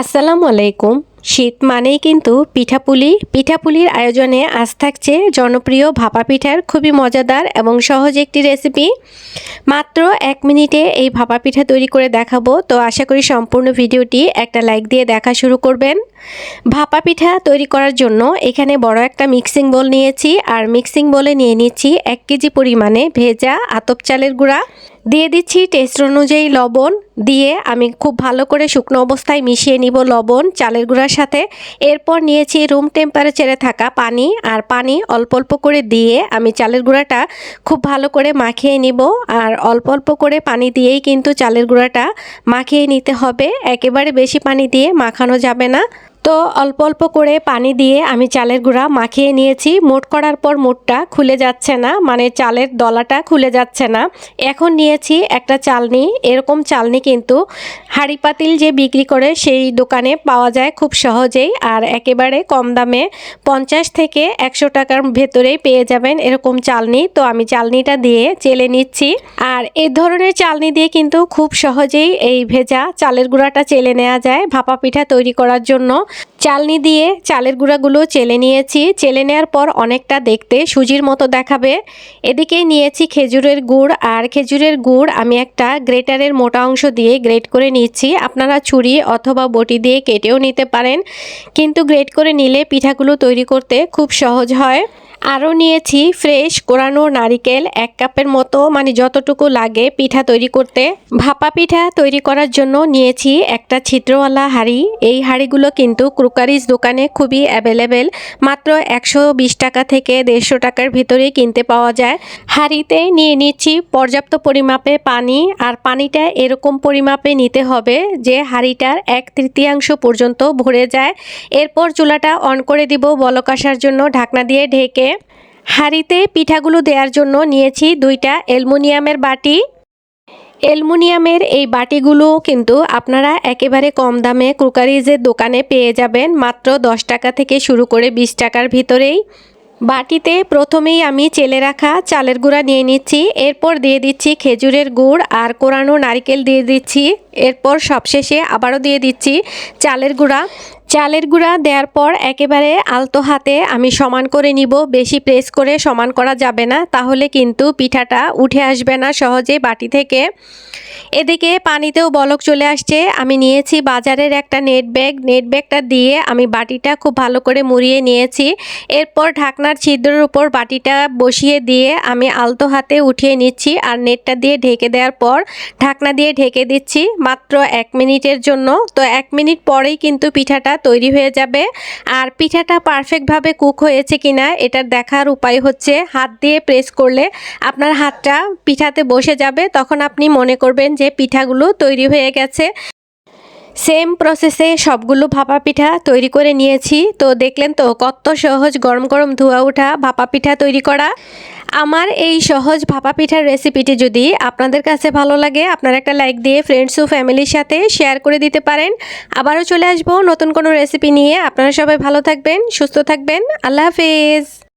আসসালামু আলাইকুম। শীত মানেই কিন্তু পিঠাপুলি। পিঠাপুলির আয়োজনে আজ থাকছে জনপ্রিয় ভাপা পিঠার খুবই মজাদার এবং সহজ একটি রেসিপি। মাত্র এক মিনিটে এই ভাপা পিঠা তৈরি করে দেখাবো। তো আশা করি সম্পূর্ণ ভিডিওটি একটা লাইক দিয়ে দেখা শুরু করবেন। ভাপা পিঠা তৈরি করার জন্য এখানে বড় একটা মিক্সিং বোল নিয়েছি। আর মিক্সিং বলে নিয়ে নিচ্ছি এক কেজি পরিমাণে ভেজা আতপ চালের গুঁড়া। দিয়ে দিচ্ছি টেস্ট অনুযায়ী লবণ। দিয়ে আমি খুব ভালো করে শুকনো অবস্থায় মিশিয়ে নিব লবণ চালের গুঁড়ার সাথে। এরপর নিয়েছি রুম টেম্পারেচারে থাকা পানি। আর পানি অল্প অল্প করে দিয়ে আমি চালের গুঁড়াটা খুব ভালো করে মাখিয়ে নিব। আর অল্প অল্প করে পানি দিয়েই কিন্তু চালের গুঁড়াটা মাখিয়ে নিতে হবে। একেবারে বেশি পানি দিয়ে মাখানো যাবে না। তো অল্প অল্প করে পানি দিয়ে আমি চালের গুঁড়া মাখিয়ে নিয়েছি। মোট করার পর মোটটা খুলে যাচ্ছে না মানে চালের দলাটা খুলে যাচ্ছে না। এখন নিয়েছি একটা চালনি, এরকম চালনি কিন্তু হাঁড়ি পাতিল যে বিক্রি করে সেই দোকানে পাওয়া যায় খুব সহজেই আর একেবারে কম দামে পঞ্চাশ থেকে একশো টাকার ভেতরেই পেয়ে যাবেন এরকম চালনি। তো আমি চালনিটা দিয়ে চেলে নিচ্ছি আর এই ধরনের চালনি দিয়ে কিন্তু খুব সহজেই এই ভেজা চালের গুঁড়াটা চেলে নেওয়া যায় ভাপা পিঠা তৈরি করার জন্য। চালনি দিয়ে চালের গুঁড়াগুলো চেলে নিয়েছি। চেলে নেওয়ার পর অনেকটা দেখতে সুজির মতো দেখাবে। এদিকে নিয়েছি খেজুরের গুড় আর খেজুরের গুড় আমি একটা গ্রেটারের মোটা অংশ দিয়ে গ্রেট করে নিচ্ছি। আপনারা ছুরি অথবা বটি দিয়ে কেটেও নিতে পারেন। কিন্তু গ্রেট করে নিলে পিঠাগুলো তৈরি করতে খুব সহজ হয়। আরও নিয়েছি ফ্রেশ কোরানো নারিকেল এক কাপের মতো মানে যতটুকু লাগে পিঠা তৈরি করতে। ভাপা পিঠা তৈরি করার জন্য নিয়েছি একটা ছিদ্রওয়ালা হাঁড়ি। এই হাঁড়িগুলো কিন্তু ক্রুকারিজ দোকানে খুবই অ্যাভেলেবেল। মাত্র একশো বিশ টাকা থেকে দেড়শো টাকার ভিতরে কিনতে পাওয়া যায়। হাঁড়িতে নিয়ে নিচ্ছি পর্যাপ্ত পরিমাপে পানি, আর পানিটা এরকম পরিমাপে নিতে হবে যে হাঁড়িটার এক তৃতীয়াংশ পর্যন্ত ভরে যায়। এরপর চুলাটা অন করে দিব বলক আসার জন্য ঢাকনা দিয়ে ঢেকে। হাঁড়িতে পিঠাগুলো দেওয়ার জন্য নিয়েছি দুইটা অ্যালুমিনিয়ামের বাটি। অ্যালুমিনিয়ামের এই বাটিগুলো কিন্তু আপনারা একেবারে কম দামে ক্রুকারিজের দোকানে পেয়ে যাবেন মাত্র দশ টাকা থেকে শুরু করে বিশ টাকার ভিতরেই। বাটিতে প্রথমেই আমি চেলে রাখা চালের গুঁড়া নিয়ে নিচ্ছি, এরপর দিয়ে দিচ্ছি খেজুরের গুড় আর কোরানো নারকেল দিয়ে দিচ্ছি, এরপর সবশেষে আবারও দিয়ে দিচ্ছি চালের গুঁড়া। চালের গুঁড়া দেওয়ার পর একেবারে আলতো হাতে আমি সমান করে নিব। বেশি প্রেস করে সমান করা যাবে না, তাহলে কিন্তু পিঠাটা উঠে আসবে না সহজে বাটি থেকে। এদিকে পানিতেও বলক চলে আসছে। আমি নিয়েছি বাজারের একটা নেট ব্যাগ। নেট ব্যাগটা দিয়ে আমি বাটিটা খুব ভালো করে মুড়িয়ে নিয়েছি। এরপর ঢাকনার ছিদ্রের উপর বাটিটা বসিয়ে দিয়ে আমি আলতো হাতে উঠিয়ে নিচ্ছি আর নেটটা দিয়ে ঢেকে দেওয়ার পর ঢাকনা দিয়ে ঢেকে দিচ্ছি মাত্র এক মিনিটের জন্য। তো এক মিনিট পরেই কিন্তু পিঠাটা তৈরি হয়ে যাবে। আর পিঠাটা পারফেক্টভাবে কুক হয়েছে কিনা এটার দেখার উপায় হচ্ছে হাত দিয়ে প্রেস করলে আপনার হাতটা পিঠাতে বসে যাবে। তখন আপনি মনে করবেন যে পিঠাগুলো তৈরি হয়ে গেছে। সেম প্রসেসে সবগুলো ভাপা পিঠা তৈরি করে নিয়েছি। তো দেখলেন তো কত সহজ গরম গরম ধোয়া ওঠা ভাপা পিঠা তৈরি করা। আমার এই সহজ ভাপা পিঠার রেসিপিটি যদি আপনাদের কাছে ভালো লাগে, আপনারা একটা লাইক দিয়ে ফ্রেন্ডস ও ফ্যামিলির সাথে শেয়ার করে দিতে পারেন। আবারও চলে আসব নতুন কোনো রেসিপি নিয়ে। আপনারা সবাই ভালো থাকবেন, সুস্থ থাকবেন। আল্লাহ হাফেজ।